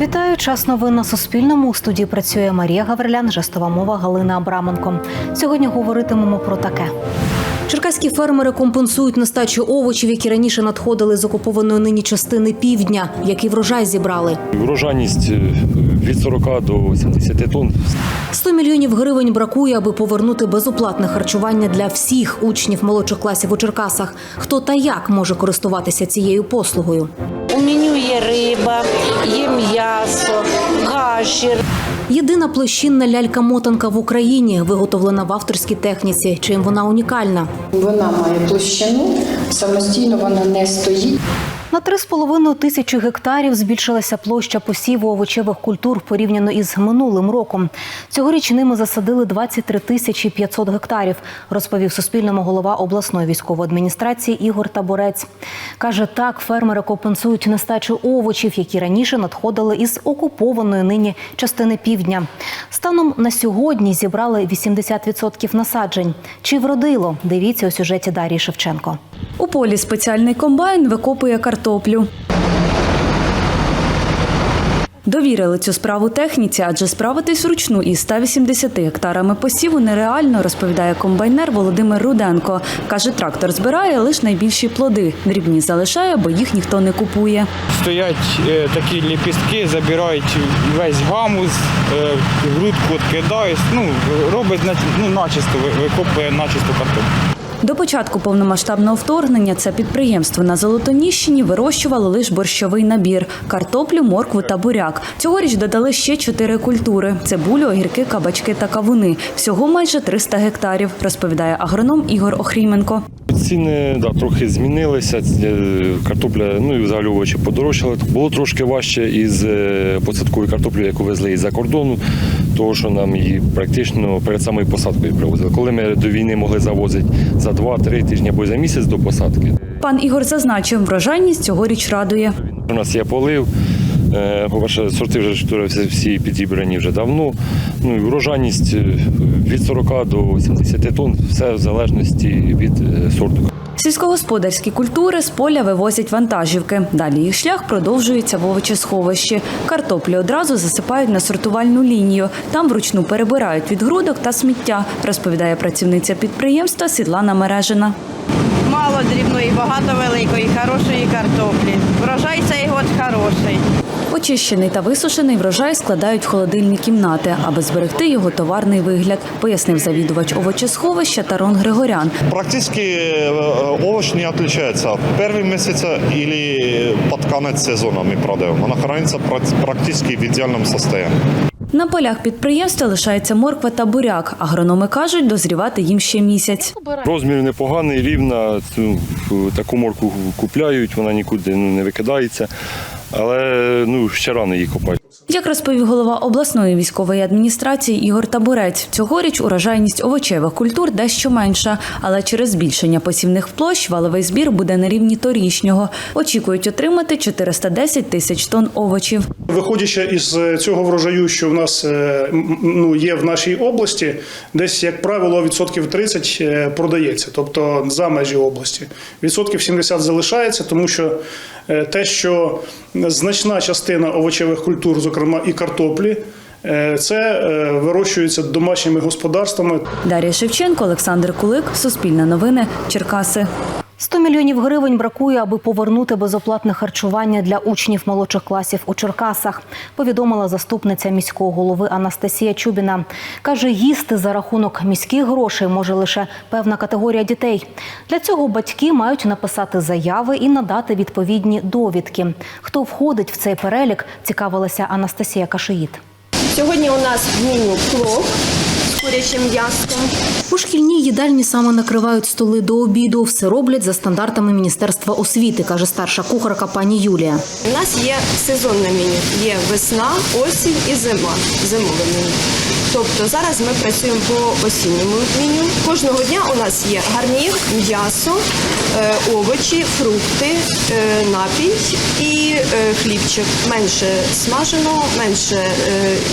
Вітаю час новин на Суспільному. У студії працює Марія Гаврилян, жестова мова Галина Абраменко. Сьогодні говоритимемо про таке. Черкаські фермери компенсують нестачу овочів, які раніше надходили з окупованої нині частини півдня. Який врожай зібрали? Врожайність е, від 40 до 70 тонн. 100 мільйонів гривень бракує, аби повернути безоплатне харчування для всіх учнів молодших класів у Черкасах. Хто та як може користуватися цією послугою? У меню є риба, є м'ясо, каші, Єдина площинна лялька-мотанка в Україні, виготовлена в авторській техніці. Чим вона унікальна? Вона має площину, самостійно вона не стоїть. На 3,5 тисячі гектарів збільшилася площа посіву овочевих культур порівняно із минулим роком. Цьогоріч ними засадили 23 тисячі 500 гектарів, розповів Суспільному голова обласної військової адміністрації Ігор Таборець. Каже, так фермери компенсують нестачу овочів, які раніше надходили із окупованої нині частини півдня. Станом на сьогодні зібрали 80% насаджень. Чи вродило? Дивіться у сюжеті Дарії Шевченко. У полі спеціальний комбайн викопує картоплю. Довірили цю справу техніці, адже справитись вручну із 180 гектарами посіву нереально, розповідає комбайнер Володимир Руденко. Каже, трактор збирає лише найбільші плоди. Дрібні залишає, бо їх ніхто не купує. стоять е, такі ліпістки, забирають весь гамус, е, грудку відкидають, ну, робить ну, начисто, викопує начисто картоплю. До початку повномасштабного вторгнення це підприємство на Золотоніщині вирощувало лише борщовий набір – картоплю, моркву та буряк. Цьогоріч додали ще чотири культури – цибулю, огірки, кабачки та кавуни. Всього майже 300 гектарів, розповідає агроном Ігор Охріменко. Ціни да, трохи змінилися. Е, Картопля, ну і взагалі овочі подорожчали. Було трошки важче із е, посадковою картоплею, яку везли із-за кордону, тому що нам її практично перед самою посадкою привозили. Коли ми до війни могли завозити за 2-3 тижні або за місяць до посадки, Пан Ігор зазначив, врожайність цьогоріч радує. у нас є полив. По-перше, сорти вже всі підібрані вже давно. Ну і врожайність е, від 40 до 70 тонн, все в залежності від е, сорту. Сільськогосподарські культури з поля вивозять вантажівки. Далі їх шлях продовжується в овочесховищі. Картоплі одразу засипають на сортувальну лінію. Там вручну перебирають від грудок та сміття, розповідає працівниця підприємства Світлана Мережина. Мало дрібної, багато великої, хорошої картоплі. Врожай цей год хороший. Очищений та висушений врожай складають в холодильні кімнати, аби зберегти його товарний вигляд, пояснив завідувач овочесховища Тарон Григорян. Практически э, овощ не отличается. Первый месяц или под конец сезона мы продаем. Она хранится прак- практически в идеальном состоянии. На полях підприємства лишається морква та буряк. Агрономи кажуть, дозрівати їм ще місяць. Розмір непоганий, рівна. Цю таку морку купляють, вона нікуди ну, не викидається. Але ну, ще рано її копати. Як розповів голова обласної військової адміністрації Ігор Табурець, цьогоріч урожайність овочевих культур дещо менша, але через збільшення посівних площ валовий збір буде на рівні торічнього. Очікують отримати 410 тисяч тонн овочів. Виходячи із е, цього врожаю, що в нас е, ну, є в нашій області, десь, як правило, відсотків 30 е, продається, тобто за межі області. Відсотків 70 залишається, тому що те, що значна частина овочевих культур, зокрема і картоплі, е, це е, вирощується домашніми господарствами. Дар'я Шевченко, Олександр Кулик, Суспільне новини, Черкаси. 100 мільйонів гривень бракує, аби повернути безоплатне харчування для учнів молодших класів у Черкасах. Повідомила заступниця міського голови Анастасія Чубіна. каже, їсти за рахунок міських грошей може лише певна категорія дітей. Для цього батьки мають написати заяви і надати відповідні довідки. Хто входить в цей перелік, цікавилася Анастасія Кашиїт. Сьогодні у нас в меню плов курячим м'яском. У шкільній їдальні саме накривають столи до обіду. Все роблять за стандартами Міністерства освіти, каже старша кухарка пані Юлія. У нас є сезонне меню. Є весна, осінь і зима. Зимове меню. Тобто зараз ми працюємо по осінньому меню. Кожного дня у нас є гарнір, м'ясо, е, овочі, фрукти, е, напій і е, хлібчик. Менше смаженого, менше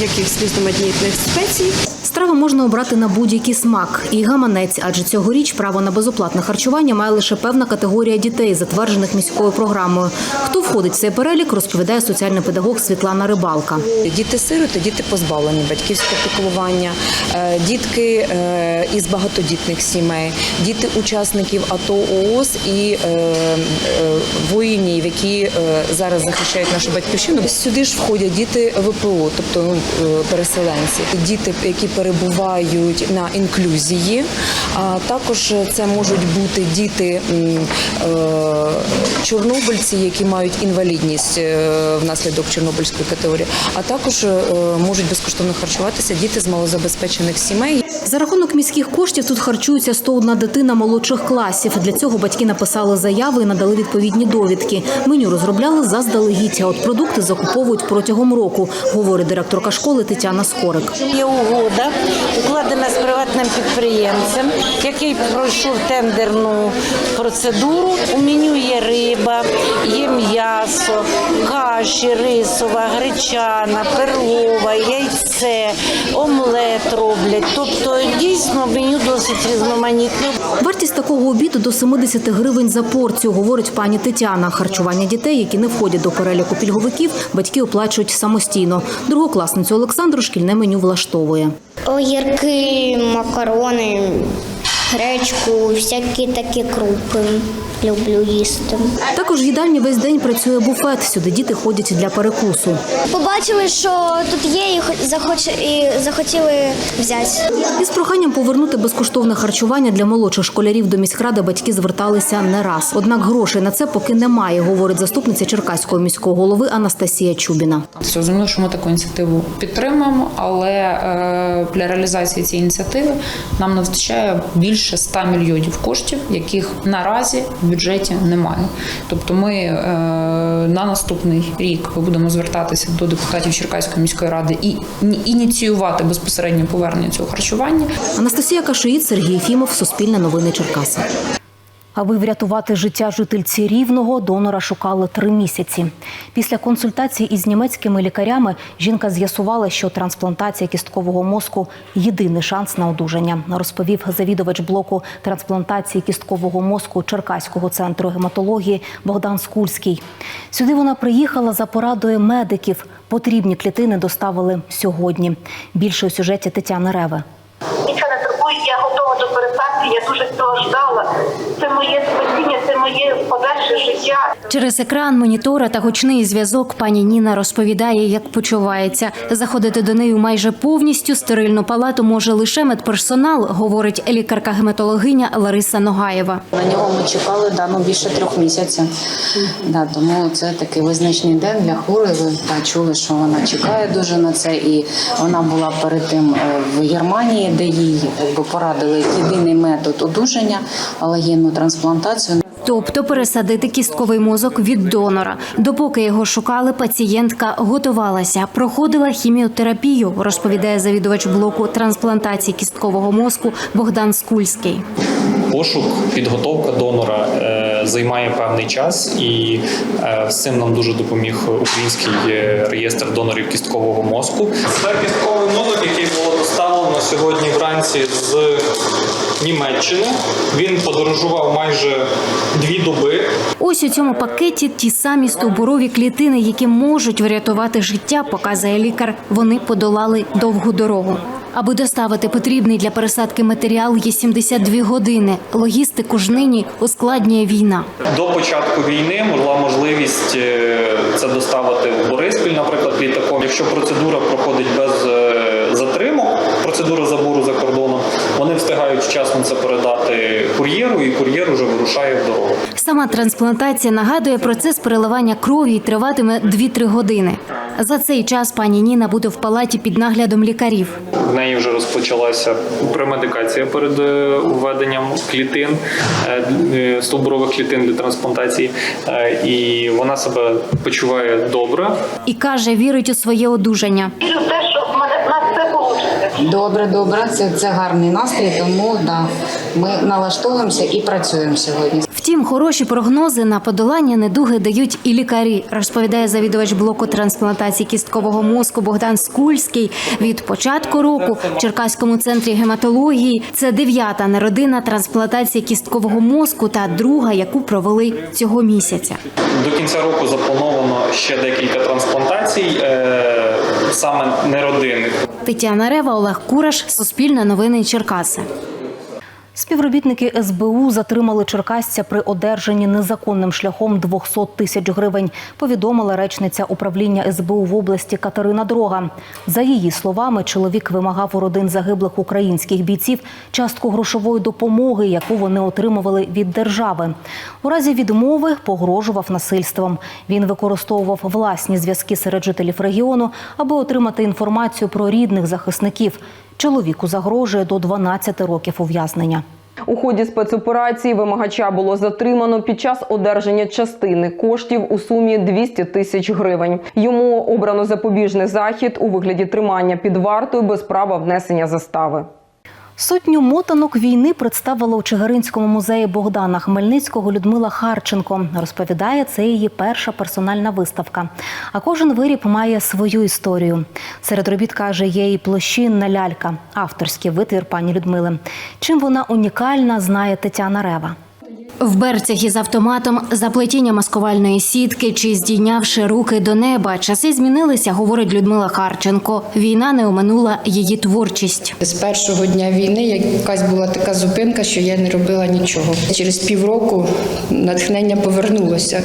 якихось різноманітних спецій. Страви можна обрати на будь-який смак і гаманець, адже цьогоріч право на безоплатне харчування має лише певна категорія дітей, затверджених міською програмою. Хто входить в цей перелік, розповідає соціальний педагог Світлана Рибалка. Діти-сироти, діти позбавлені батьківського піклування, е, дітки е, із багатодітних сімей, діти учасників АТО ООС і е, воїнів, які зараз захищають нашу батьківщину. Сюди ж входять діти ВПО, тобто ну, переселенці, діти, які перебувають на інклюзії. А також це можуть бути діти е, чорнобильці, які мають інвалідність е, внаслідок чорнобильської категорії, а також е, можуть безкоштовно харчуватися діти з малозабезпечених сімей. За рахунок міських коштів тут харчується 101 дитина молодших класів. Для цього батьки написали заяви і надали відповідні довідки. Меню розробляли заздалегідь, а от продукти закуповують протягом року, говорить директорка школи Тетяна Скорик. Є угода, укладена з приватним підприємцем, який пройшов тендерну процедуру. У меню є риба, є м'ясо, каші, рисова, гречана, перлова, яйце, омлет роблять. Тобто дійсно меню досить різноманітне. Вартість такого обіду до 70 гривень за порцію, говорить пані Тетяна. Харчування дітей, які не входять до переліку пільговиків, батьки оплачують самостійно. Другокласницю Олександру шкільне меню влаштовує. Огірки, макарони, гречку, всякі такі крупи люблю їсти. Також в їдальні весь день працює буфет. Сюди діти ходять для перекусу. Побачили, що тут є, і хо- захоч... і захотіли взяти. Із проханням повернути безкоштовне харчування для молодших школярів до міськради батьки зверталися не раз. Однак грошей на це поки немає, говорить заступниця Черкаського міського голови Анастасія Чубіна. Зрозуміло, що ми таку ініціативу підтримуємо, але е, для реалізації цієї ініціативи нам не вистачає більше 100 мільйонів коштів, яких наразі в бюджеті немає. Тобто, ми е, на наступний рік будемо звертатися до депутатів Черкаської міської ради і ініціювати безпосередньо повернення цього харчування. Анастасія Кашиїд, Сергій Фімов, Суспільне новини Черкаси. Аби врятувати життя жительці рівного, донора шукали три місяці. Після консультації із німецькими лікарями жінка з'ясувала, що трансплантація кісткового мозку єдиний шанс на одужання, розповів завідувач блоку трансплантації кісткового мозку Черкаського центру гематології Богдан Скульський. Сюди вона приїхала за порадою медиків. Потрібні клітини доставили сьогодні. Більше у сюжеті Тетяни Реви. Нічого не турбує, я готова до пересадки, я дуже цього ждала. Це моє спасіння, це моє подальше життя. Через екран монітора та гучний зв'язок пані Ніна розповідає, як почувається. Заходити до неї майже повністю стерильну палату може лише медперсонал, говорить лікарка-гематологиня Лариса Ногаєва. На нього ми чекали да, ну, більше трьох місяців. Да, тому це такий визначний день для хворої. Ви та, чули, що вона чекає дуже на це. І вона була перед тим е, в Германії, де їй якби, порадили єдиний метод одужання, алогенну трансплантацію. Тобто пересадити кістковий мозок від донора. Допоки його шукали, пацієнтка готувалася, проходила хіміотерапію, розповідає завідувач блоку трансплантації кісткового мозку Богдан Скульський. Пошук, підготовка донора е, займає певний час, і е, з цим нам дуже допоміг український е, реєстр донорів кісткового мозку. Це кістковий мозок, який було доставлено сьогодні вранці з Німеччини. Він подорожував майже дві доби. Ось у цьому пакеті ті самі стовбурові клітини, які можуть врятувати життя, показує лікар. Вони подолали довгу дорогу. Аби доставити потрібний для пересадки матеріал, є 72 години. Логістику ж нині ускладнює війна. До початку війни була можливість е, це доставити в Бориспіль, наприклад, літаком. Якщо процедура проходить без е, затримок, процедура забору за встигають вчасно це передати кур'єру, і кур'єр уже вирушає в дорогу. Сама трансплантація нагадує процес переливання крові і триватиме 2-3 години. За цей час пані Ніна буде в палаті під наглядом лікарів. В неї вже розпочалася премедикація перед е, введенням клітин, е, е, стовбурових клітин для трансплантації, і вона себе почуває добре. І каже, вірить у своє одужання. Вірю в те, що в мене в нас все вийде. Добре, добре, це, це гарний настрій, тому да, ми налаштовуємося і працюємо сьогодні. Втім, хороші прогнози на подолання недуги дають і лікарі, розповідає завідувач блоку трансплантації кісткового мозку Богдан Скульський. Від початку року в Черкаському центрі гематології це дев'ята народина трансплантації кісткового мозку та друга, яку провели цього місяця. До кінця року заплановано ще декілька трансплантацій, е, саме неродинних. Тетяна Рева, Олег Кураш, Суспільне новини Черкаси. Співробітники СБУ затримали черкасця при одержанні незаконним шляхом 200 тисяч гривень. Повідомила речниця управління СБУ в області Катерина Дрога. За її словами, чоловік вимагав у родин загиблих українських бійців частку грошової допомоги, яку вони отримували від держави. У разі відмови погрожував насильством. Він використовував власні зв'язки серед жителів регіону, аби отримати інформацію про рідних захисників. Чоловіку загрожує до 12 років ув'язнення. У ході спецоперації вимагача було затримано під час одержання частини коштів у сумі 200 тисяч гривень. Йому обрано запобіжний захід у вигляді тримання під вартою без права внесення застави. Сотню мотанок війни представила у Чигиринському музеї Богдана Хмельницького Людмила Харченко. Розповідає, це її перша персональна виставка. А кожен виріб має свою історію. Серед робіт каже, є і площинна лялька, авторський витвір пані Людмили. Чим вона унікальна, знає Тетяна Рева. В берцях із автоматом, заплетіння маскувальної сітки чи здійнявши руки до неба. Часи змінилися, говорить Людмила Харченко. Війна не оминула її творчість. З першого дня війни якась була така зупинка, що я не робила нічого. Через півроку натхнення повернулося.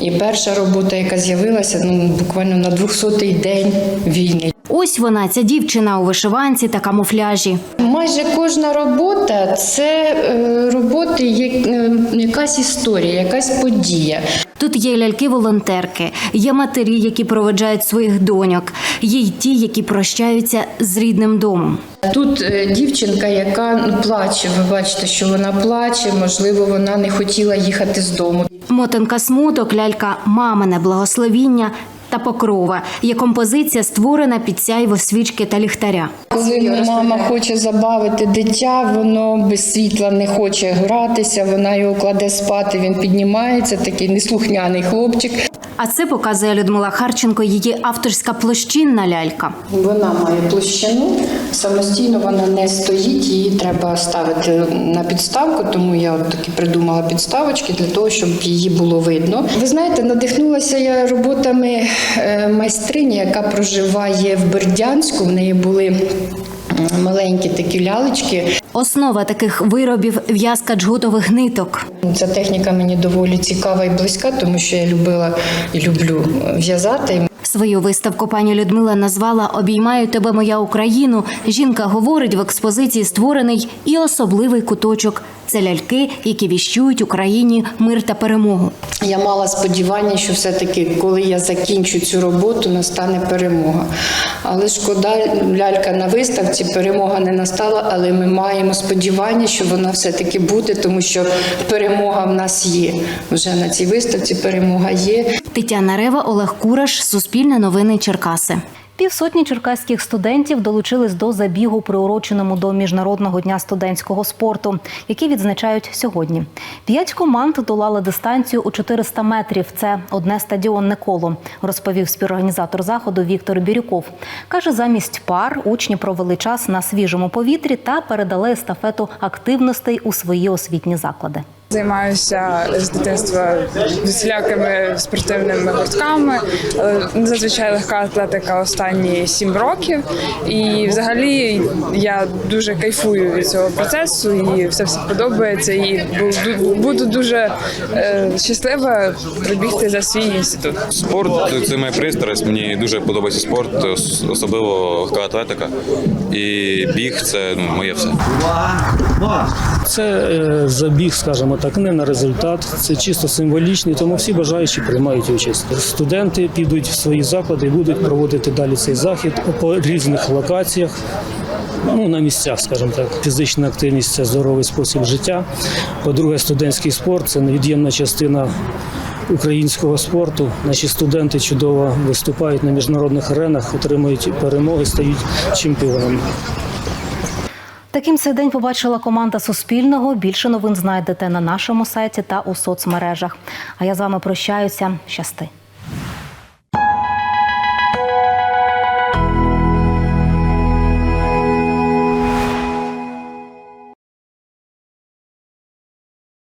І перша робота, яка з'явилася, ну буквально на 200-й день війни. Ось вона, ця дівчина у вишиванці та камуфляжі. Майже кожна робота це е, роботи, е, якась історія, якась подія. Тут є ляльки-волонтерки, є матері, які проведжають своїх доньок, є й ті, які прощаються з рідним домом. Тут е, дівчинка, яка ну, плаче. Ви бачите, що вона плаче. Можливо, вона не хотіла їхати з дому. Мотанка смуток, лялька мамине благословіння та покрова. Є композиція, створена під сяйво свічки та ліхтаря. Коли мама хоче забавити дитя, воно без світла не хоче гратися. Вона його кладе спати. Він піднімається, такий неслухняний хлопчик. А це показує Людмила Харченко, її авторська площинна лялька. Вона має площину, самостійно вона не стоїть, її треба ставити на підставку, тому я от таки придумала підставочки для того, щоб її було видно. Ви знаєте, надихнулася я роботами е, майстрині, яка проживає в Бердянську. В неї були маленькі такі лялечки. Основа таких виробів в'язка джгутових ниток. Ця техніка мені доволі цікава і близька, тому що я любила і люблю в'язати. Свою виставку пані Людмила назвала Обіймаю тебе, моя Україну. Жінка говорить в експозиції створений і особливий куточок. Це ляльки, які віщують Україні мир та перемогу. Я мала сподівання, що все-таки, коли я закінчу цю роботу, настане перемога. Але шкода, лялька на виставці, перемога не настала, але ми маємо сподівання, що вона все-таки буде, тому що перемога в нас є. Вже на цій виставці перемога є. Тетяна Рева, Олег Кураш, Суспільне новини Черкаси. Півсотні черкаських студентів долучились до забігу, приуроченому до міжнародного дня студентського спорту, який відзначають сьогодні. П'ять команд долали дистанцію у 400 метрів. Це одне стадіонне коло, розповів співорганізатор заходу Віктор Бірюков. каже, замість пар учні провели час на свіжому повітрі та передали естафету активностей у свої освітні заклади. Займаюся з дитинства всілякими спортивними гуртками. Е, Зазвичай легка атлетика останні сім років. І взагалі я дуже кайфую від цього процесу і все все подобається. І буду- дуже е, щаслива прибігти за свій інститут. Спорт це моя пристрасть. Мені дуже подобається спорт, особливо легка атлетика. І біг це ну, моє все. Це е, забіг, скажімо так, не на результат. Це чисто символічний, тому всі бажаючі приймають участь. Студенти підуть в свої заклади і будуть проводити далі цей захід по різних локаціях. Ну, на місцях, скажімо так, фізична активність це здоровий спосіб життя. По-друге, студентський спорт це невід'ємна частина українського спорту. Наші студенти чудово виступають на міжнародних аренах, отримують перемоги, стають чемпіонами. Таким цей день побачила команда Суспільного. Більше новин знайдете на нашому сайті та у соцмережах. А я з вами прощаюся. Щасти.